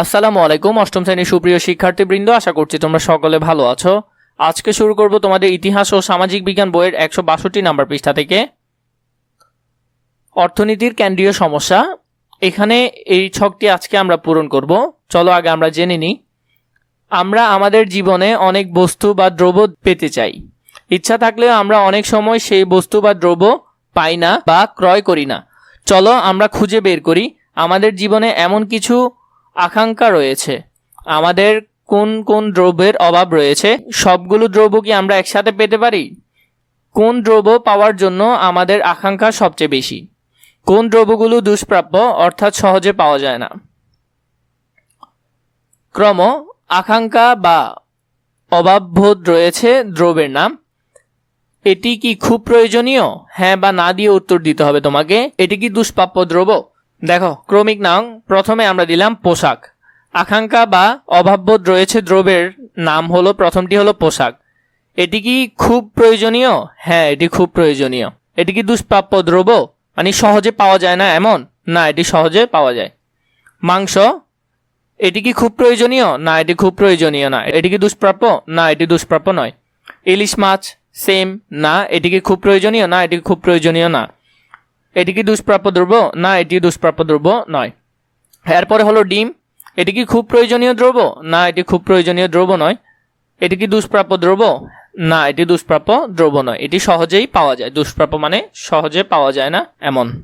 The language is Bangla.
আসসালামু আলাইকুম, অষ্টম শ্রেণির সুপ্রিয় শিক্ষার্থীবৃন্দ, আশা করছি তোমরা সকলে ভালো আছো। আজকে শুরু করব তোমাদের ইতিহাস ও সামাজিক বিজ্ঞান বইয়ের একশো বাষট্টি নাম্বার পৃষ্ঠা থেকে। অর্থনীতির কেন্দ্রীয় সমস্যা, এখানে এই ছকটি আজকে আমরা পূরণ করব। চলো আগে আমরা জেনে নিই। আমরা আমাদের জীবনে অনেক বস্তু বা দ্রব্য পেতে চাই। ইচ্ছা থাকলেও আমরা অনেক সময় সেই বস্তু বা দ্রব্য পাই না বা ক্রয় করি না। চলো আমরা খুঁজে বের করি, আমাদের জীবনে এমন কিছু আকাঙ্ক্ষা রয়েছে। আমাদের কোন কোন দ্রব্যের অভাব রয়েছে, সবগুলো দ্রব্য কি আমরা একসাথে পেতে পারি? কোন দ্রব্য পাওয়ার জন্য আমাদের আকাঙ্ক্ষা সবচেয়ে বেশি? কোন দ্রব্যগুলো দুষ্প্রাপ্য, অর্থাৎ সহজে পাওয়া যায় না? ক্রম, আকাঙ্ক্ষা বা অভাববোধ রয়েছে দ্রব্যের নাম। এটি কি খুব প্রয়োজনীয়? হ্যাঁ বা না দিয়ে উত্তর দিতে হবে তোমাকে। এটি কি দুষ্প্রাপ্য দ্রব্য? দেখো, ক্রমিক নাম, প্রথমে আমরা দিলাম পোশাক। আকাঙ্ক্ষা বা অভাববোধ রয়েছে দ্রব্যের নাম হলো, প্রথমটি হলো পোশাক। এটি কি খুব প্রয়োজনীয়? হ্যাঁ এটি খুব প্রয়োজনীয়। এটি কি দুষ্প্রাপ্য দ্রব্য? মানে সহজে পাওয়া যায় না এমন? না, এটি সহজে পাওয়া যায়। মাংস? এটি কি খুব প্রয়োজনীয়? না, এটি খুব প্রয়োজনীয় না। এটি কি দুষ্প্রাপ্য? না, এটি দুষ্প্রাপ্য নয়। ইলিশ মাছ? সেম না, এটি কি খুব প্রয়োজনীয়? না, এটি খুব প্রয়োজনীয় না। এটি কি দুষ্প্রাপ্য দ্রব্য? না, এটি দুষ্প্রাপ্য দ্রব্য নয়। এরপরে হলো ডিম। এটি কি খুব প্রয়োজনীয় দ্রব্য? না, এটি খুব প্রয়োজনীয় দ্রব্য নয়। এটি কি দুষ্প্রাপ্য দ্রব্য? না, এটি দুষ্প্রাপ্য দ্রব্য নয়। এটি সহজেই পাওয়া যায়। দুষ্প্রাপ্য মানে সহজে পাওয়া যায় না এমন।